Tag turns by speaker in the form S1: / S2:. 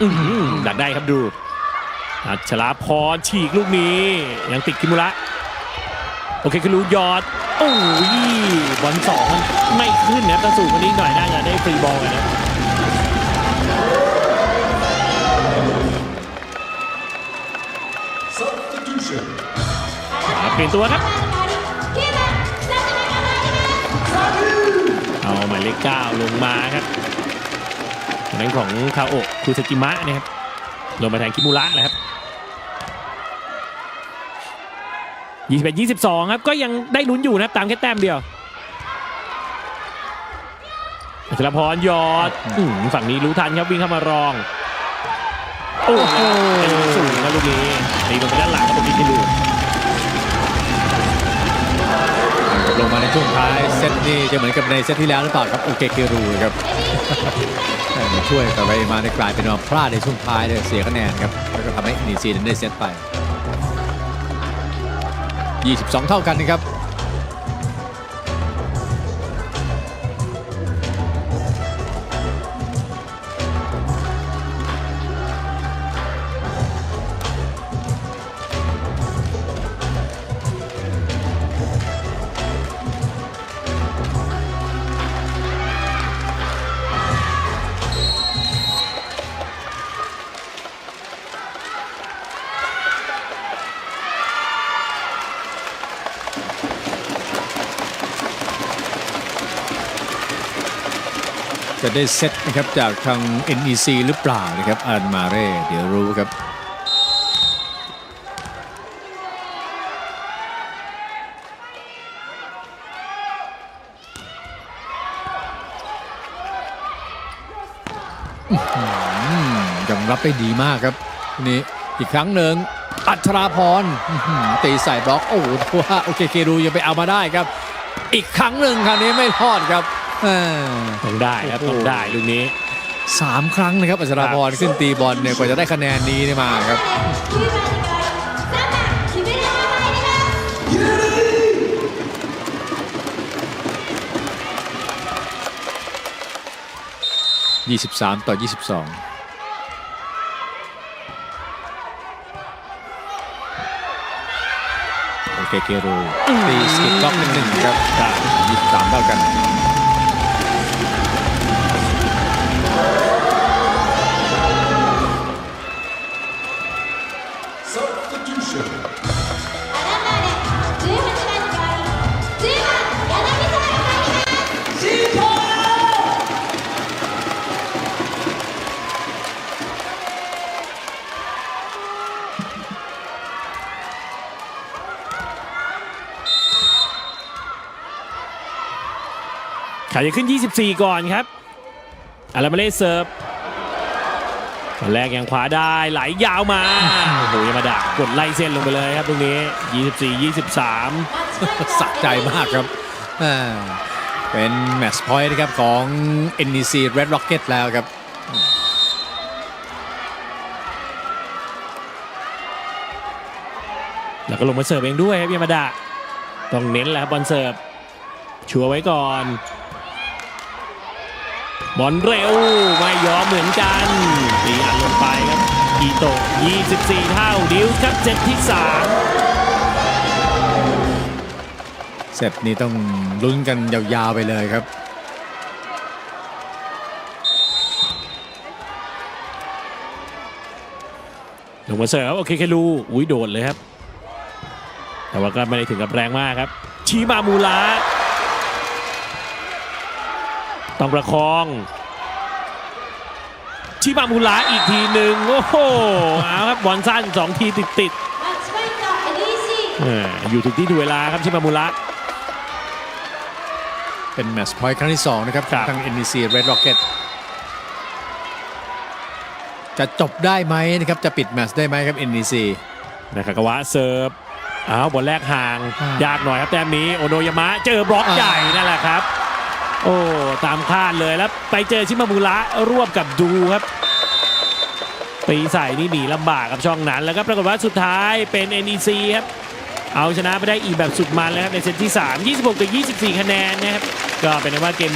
S1: อื้อหือดักได้ครับดู อัชราพรฉีกลูกนี้ ยังติดคิมุระ โอเคคือรู้ยอด โอ้ยบอลสองมันไม่ขึ้นนะครับถ้าสูงกว่านี้หน่อยน่าจะได้ฟรีบอลกันนะ
S2: Substitution.
S1: อ่าเปลี่ยนตัวครับเอาหมายเลขเก้าลงมาครับ ทางนั้นของคาโอะคุสกิมะนะครับลงมาแทนคิมุระนะครับ21 22ครับก็ยังได้ลุ้นอยู่นะครับตามแค่แต้มเดียวอัชรพรยอดอื้อหือฝั่งนี้รู้ทันครับวิ่งเข้ามารอง โอ้โหเป็นสูงครับลูกนี้ตีลงไปด้านหลังครับตรงนี้ที่ดู
S3: ลง มาในช่วงท้ายเซตนี่จะเหมือนกับในเซตที่แล้วหรือเปล่าครับโอเคเกรูครับช่วยแต่ไปมาในกลายเป็นว่าพลาดในช่วงท้ายเลยเสียคะแนนครับแล้วก็ทำให้อินดีซีนั้นได้เซตไป 22 เท่ากันนะครับ จะได้เซตนะครับจากทาง NEC หรือเปล่านะครับอันมาเร่เดี๋ยวรู้ครับยังรับได้ดีมากครับนี้อีกครั้งหนึ่งอัชราพรตีใส่บล็อกโอ้โหว่าโอเคเครูยังไปเอามาได้ครับ อีกครั้งหนึ่งคราวนี้ไม่รอดครับ
S1: ต้องได้ครับ
S3: โอ้โห
S1: ต้องได้ลูกนี้
S3: สามครั้งนะครับอัชราพรขึ้นตีบอลเนี่ยกว่าจะได้คะแนนนี้เนี่ยมาครับ 23 ต่อ 22โอเคเกโรตีสกิปบล็อกหนึ่งๆครับ
S1: ครับ
S3: 23เท่ากัน
S1: ขายจะขึ้น 24 ก่อนครับอารามาเล่เซิร์ฟตอนแรกยังขวาได้ไหลยาวมาโอ้โหยามาดะกดไล่เส้นลงไปเลยครับตรงนี้ 24 23
S3: สะใจมากครับอ่าเป็นแมตช์พอยต์นะครับของ NEC Red Rocket แล้วครับ
S1: แล้วก็ลงมาเสิร์ฟเองด้วยครับยามาดะต้องเน้นแหล้วบอลเสิร์ฟชัวร์ไว้ก่อน บอลเร็วไม่ยอมเหมือนกันตีอัดลงไปครับอีโตะ24 เท่าดิวส์ครับเซตที่3
S3: เซตนี้ต้องลุ้นกันยาวๆไปเลยครับ
S1: ลงมาเสิร์ฟโอเคแคลูอุ้ยโดดเลยครับ แต่ว่าก็ไม่ได้ถึงกับแรงมากครับ ชีมามูระ ต้องประคองชิมามูระอีกทีหนึ่งโอ้โหเอาครับบอลสั้นสองทีติดติดๆเอออยู่ถูกที่ถูกเวลาครับชิมามูระ
S3: เป็นแมตช์พอยต์ครั้งที่ 2 นะครับ
S1: ครับ
S3: ทาง NEC Red Rocket จะจบได้ไหมนะครับ จะปิดแมตช์ได้ไหมครับ NEC
S1: นะครับกาวะเสิร์ฟอ้าวบอลแรกห่าง
S3: อ่าย
S1: ยากหน่อยครับแต้มนี้ โอโนยามะเจอบล็อก
S3: อ่า
S1: ใหญ่นั่นแหละครับ โอ้ตามคาดเลยแล้วไปเจอชิมามูระรวบกับดูครับตีใส่นี่หนีลำบากกับช่องนั้นแล้วก็ปรากฏว่าสุดท้ายเป็น NEC ครับเอาชนะไปได้อีกแบบสุดมันเลยครับในเซตที่ 3 26ต่อ24 คะแนนนะครับก็เป็นว่าเกม